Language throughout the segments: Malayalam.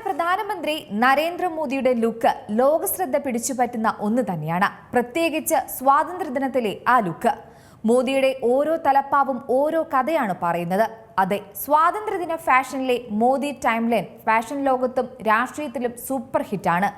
നമ്മുടെ പ്രധാനമന്ത്രി നരേന്ദ്രമോദിയുടെ ലുക്ക് ലോകശ്രദ്ധ പിടിച്ചുപറ്റുന്ന ഒന്ന് തന്നെയാണ്. പ്രത്യേകിച്ച് സ്വാതന്ത്ര്യദിനത്തിലെ ആ ലുക്ക്. മോദിയുടെ ഓരോ തലപ്പാവും ഓരോ കഥയാണ് പറയുന്നത്. അതെ സ്വാതന്ത്ര്യദിന ഫാഷനിലെ മോദി ടൈംലൈൻ ഫാഷൻ ലോകത്തും രാഷ്ട്രീയത്തിലും സൂപ്പർ ഹിറ്റാണ്.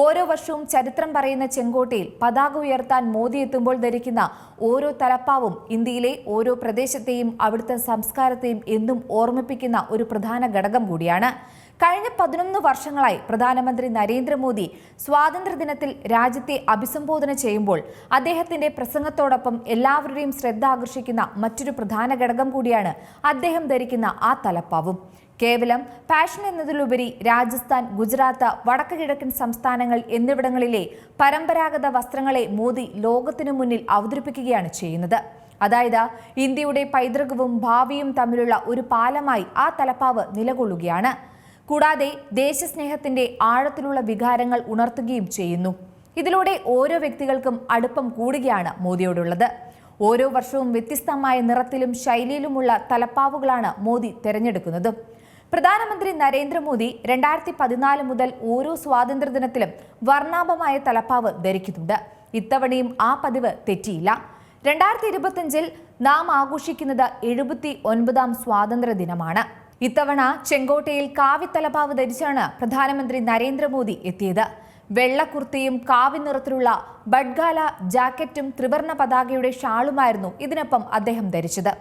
ഓരോ വർഷവും ചരിത്രം പറയുന്ന ചെങ്കോട്ടയിൽ പതാക ഉയർത്താൻ മോദി എത്തുമ്പോൾ ധരിക്കുന്ന ഓരോ തലപ്പാവും ഇന്ത്യയിലെ ഓരോ പ്രദേശത്തെയും അവിടുത്തെ സംസ്കാരത്തെയും എന്നും ഓർമ്മിപ്പിക്കുന്ന ഒരു പ്രധാന ഘടകം കൂടിയാണ്. കഴിഞ്ഞ പതിനൊന്ന് വർഷങ്ങളായി പ്രധാനമന്ത്രി നരേന്ദ്രമോദി സ്വാതന്ത്ര്യദിനത്തിൽ രാജ്യത്തെ അഭിസംബോധന ചെയ്യുമ്പോൾ അദ്ദേഹത്തിന്റെ പ്രസംഗത്തോടൊപ്പം എല്ലാവരുടെയും ശ്രദ്ധ ആകർഷിക്കുന്ന മറ്റൊരു പ്രധാന ഘടകം കൂടിയാണ് അദ്ദേഹം ധരിക്കുന്ന ആ തലപ്പാവും. കേവലം പാഷൻ എന്നതിലുപരി രാജസ്ഥാൻ ഗുജറാത്ത് വടക്ക് കിഴക്കൻ സംസ്ഥാനങ്ങൾ എന്നിവിടങ്ങളിലെ പരമ്പരാഗത വസ്ത്രങ്ങളെ മോദി ലോകത്തിനു മുന്നിൽ അവതരിപ്പിക്കുകയാണ് ചെയ്യുന്നത്. അതായത് ഇന്ത്യയുടെ പൈതൃകവും ഭാവിയും തമ്മിലുള്ള ഒരു പാലമായി ആ തലപ്പാവ് നിലകൊള്ളുകയാണ്. കൂടാതെ ദേശസ്നേഹത്തിന്റെ ആഴത്തിലുള്ള വികാരങ്ങൾ ഉണർത്തുകയും ചെയ്യുന്നു. ഇതിലൂടെ ഓരോ വ്യക്തികൾക്കും അടുപ്പം കൂടുകയാണ് മോദിയോടുള്ളത്. ഓരോ വർഷവും വ്യത്യസ്തമായ നിറത്തിലും ശൈലിയിലുമുള്ള തലപ്പാവുകളാണ് മോദി തിരഞ്ഞെടുക്കുന്നത്. പ്രധാനമന്ത്രി നരേന്ദ്രമോദി രണ്ടായിരത്തി പതിനാല് മുതൽ ഓരോ സ്വാതന്ത്ര്യദിനത്തിലും വർണാഭമായ തലപ്പാവ് ധരിക്കുന്നുണ്ട്. ഇത്തവണയും ആ പതിവ് തെറ്റിയില്ല. രണ്ടായിരത്തി ഇരുപത്തിയഞ്ചിൽ നാം ആഘോഷിക്കുന്നത് എഴുപത്തി ഒൻപതാം സ്വാതന്ത്ര്യ ദിനമാണ് ഇത്തവണ ചെങ്കോട്ടയിൽ കാവിത്തലപ്പാവ് ധരിച്ചാണ് പ്രധാനമന്ത്രി നരേന്ദ്രമോദി എത്തിയത്. വെള്ളക്കുർത്തിയും കാവി നിറത്തിലുള്ള ബഡ്ഗാല ജാക്കറ്റും ത്രിവർണ പതാകയുടെ ഷാളുമായിരുന്നു ഇതിനൊപ്പം അദ്ദേഹം ധരിച്ചത്.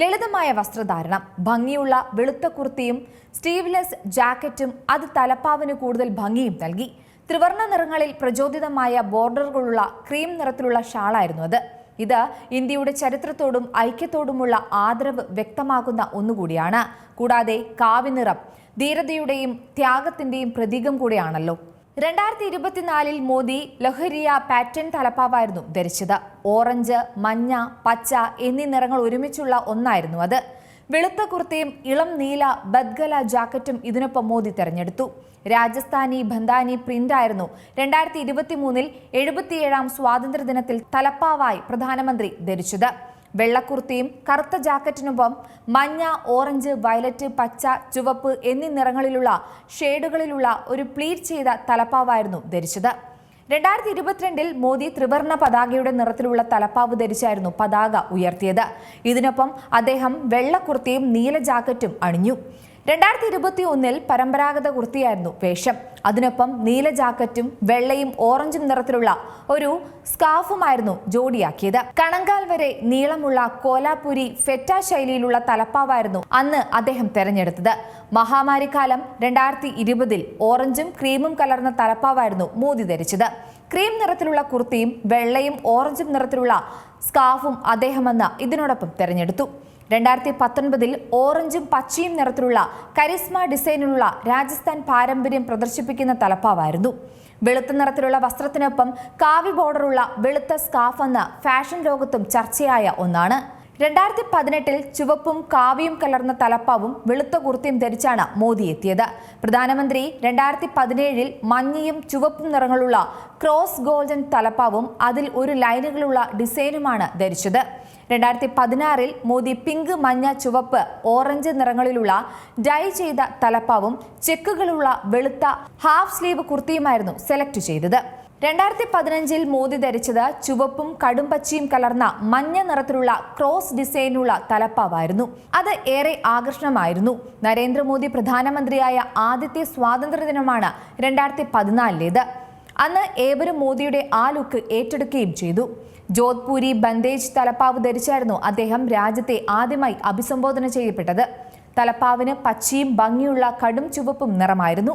ലളിതമായ വസ്ത്രധാരണം ഭംഗിയുള്ള വെളുത്ത കുർത്തിയും സ്റ്റീവ്ലെസ് ജാക്കറ്റും അത് തലപ്പാവിന് കൂടുതൽ ഭംഗിയും നൽകി. ത്രിവർണ നിറങ്ങളിൽ പ്രചോദിതമായ ബോർഡറുകളുള്ള ക്രീം നിറത്തിലുള്ള ഷാളായിരുന്നു അത്. ഇത് ഇന്ത്യയുടെ ചരിത്രത്തോടും ഐക്യത്തോടുമുള്ള ആദരവ് വ്യക്തമാക്കുന്ന ഒന്നുകൂടിയാണ്. കൂടാതെ കാവിനിറം ധീരതയുടെയും ത്യാഗത്തിന്റെയും പ്രതീകം കൂടിയാണല്ലോ. രണ്ടായിരത്തി ഇരുപത്തിനാലിൽ മോദി ലഹരിയ പാറ്റേൺ തലപ്പാവായിരുന്നു ധരിച്ചത്. ഓറഞ്ച് മഞ്ഞ പച്ച എന്നീ നിറങ്ങൾ ഒരുമിച്ചുള്ള ഒന്നായിരുന്നു അത്. വെളുത്ത കുർത്തയും ഇളം നീല ബദ്ഗല ജാക്കറ്റും ഇതിനൊപ്പം മോദി തെരഞ്ഞെടുത്തു. രാജസ്ഥാനി ബന്ധാനി പ്രിന്റ് ആയിരുന്നു രണ്ടായിരത്തി ഇരുപത്തി മൂന്നിൽ എഴുപത്തിയേഴാം സ്വാതന്ത്ര്യദിനത്തിൽ തലപ്പാവായി പ്രധാനമന്ത്രി ധരിച്ചത്. വെള്ളക്കുർത്തിയും കറുത്ത ജാക്കറ്റിനൊപ്പം മഞ്ഞ ഓറഞ്ച് വയലറ്റ് പച്ച ചുവപ്പ് എന്നീ നിറങ്ങളിലുള്ള ഷെയ്ഡുകളിലുള്ള ഒരു പ്ലീറ്റ് ചെയ്ത തലപ്പാവായിരുന്നു ധരിച്ചത്. രണ്ടായിരത്തി ഇരുപത്തിരണ്ടിൽ മോദി ത്രിവർണ പതാകയുടെ നിറത്തിലുള്ള തലപ്പാവ് ധരിച്ചായിരുന്നു പതാക ഉയർത്തിയത്. ഇതിനൊപ്പം അദ്ദേഹം വെള്ളക്കുർത്തിയും നീല ജാക്കറ്റും അണിഞ്ഞു. രണ്ടായിരത്തി ഇരുപത്തി ഒന്നിൽ പരമ്പരാഗത കുർത്തിയായിരുന്നു വേഷം. അതിനൊപ്പം നീല ജാക്കറ്റും വെള്ളയും ഓറഞ്ചും നിറത്തിലുള്ള ഒരു സ്കാഫുമായിരുന്നു ജോഡിയാക്കിയത്. കണങ്കാൽ വരെ നീളമുള്ള കോലാപുരി ഫെറ്റ ശൈലിയിലുള്ള തലപ്പാവായിരുന്നു അന്ന് അദ്ദേഹം തെരഞ്ഞെടുത്തത്. മഹാമാരിക്കാലം രണ്ടായിരത്തി ഇരുപതിൽ ഓറഞ്ചും ക്രീമും കലർന്ന തലപ്പാവായിരുന്നു മോദി ധരിച്ചത്. ക്രീം നിറത്തിലുള്ള കുർത്തിയും വെള്ളയും ഓറഞ്ചും നിറത്തിലുള്ള സ്കാഫും അദ്ദേഹമെന്ന് ഇതിനോടൊപ്പം തെരഞ്ഞെടുത്തു. രണ്ടായിരത്തി പത്തൊൻപതിൽ ഓറഞ്ചും പച്ചയും നിറത്തിലുള്ള കരിസ്മ ഡിസൈനിലുള്ള രാജസ്ഥാൻ പാരമ്പര്യം പ്രദർശിപ്പിക്കുന്ന തലപ്പാവായിരുന്നു. വെളുത്ത നിറത്തിലുള്ള വസ്ത്രത്തിനൊപ്പം കാവി ബോർഡറുള്ള വെളുത്ത സ്കാഫ് എന്ന ഫാഷൻ ലോകത്തും ചർച്ചയായ ഒന്നാണ്. രണ്ടായിരത്തി പതിനെട്ടിൽ ചുവപ്പും കാവിയും കലർന്ന തലപ്പാവും വെളുത്ത കുർത്തിയും ധരിച്ചാണ് മോദി എത്തിയത്. പ്രധാനമന്ത്രി രണ്ടായിരത്തി പതിനേഴിൽ മഞ്ഞയും ചുവപ്പും നിറങ്ങളുള്ള ക്രോസ് ഗോൾഡൻ തലപ്പാവും അതിൽ ഒരു ലൈനുകളുള്ള ഡിസൈനുമാണ് ധരിച്ചത്. രണ്ടായിരത്തി പതിനാറിൽ മോദി പിങ്ക് മഞ്ഞ ചുവപ്പ് ഓറഞ്ച് നിറങ്ങളിലുള്ള ഡൈ ചെയ്ത തലപ്പാവും ചെക്കുകളുള്ള വെളുത്ത ഹാഫ് സ്ലീവ് കുർത്തിയുമായിരുന്നു സെലക്ട് ചെയ്തത്. രണ്ടായിരത്തി പതിനഞ്ചിൽ മോദി ധരിച്ചത് ചുവപ്പും കടുംപച്ചയും കലർന്ന മഞ്ഞ നിറത്തിലുള്ള ക്രോസ് ഡിസൈനുള്ള തലപ്പാവായിരുന്നു. അത് ഏറെ ആകർഷണമായിരുന്നു. നരേന്ദ്രമോദി പ്രധാനമന്ത്രിയായ ആദ്യത്തെ സ്വാതന്ത്ര്യദിനമാണ് രണ്ടായിരത്തി പതിനാലിലേത് അന്ന് ഏവരും മോദിയുടെ ആ ലുക്ക് ഏറ്റെടുക്കുകയും ചെയ്തു. ജോധ്പൂരി ബന്ദേജ് തലപ്പാവ് ധരിച്ചായിരുന്നു അദ്ദേഹം രാജ്യത്തെ ആദ്യമായി അഭിസംബോധന ചെയ്യപ്പെട്ടത്. തലപ്പാവിന് പച്ചയും ഭംഗിയുള്ള കടും ചുവപ്പും നിറമായിരുന്നു.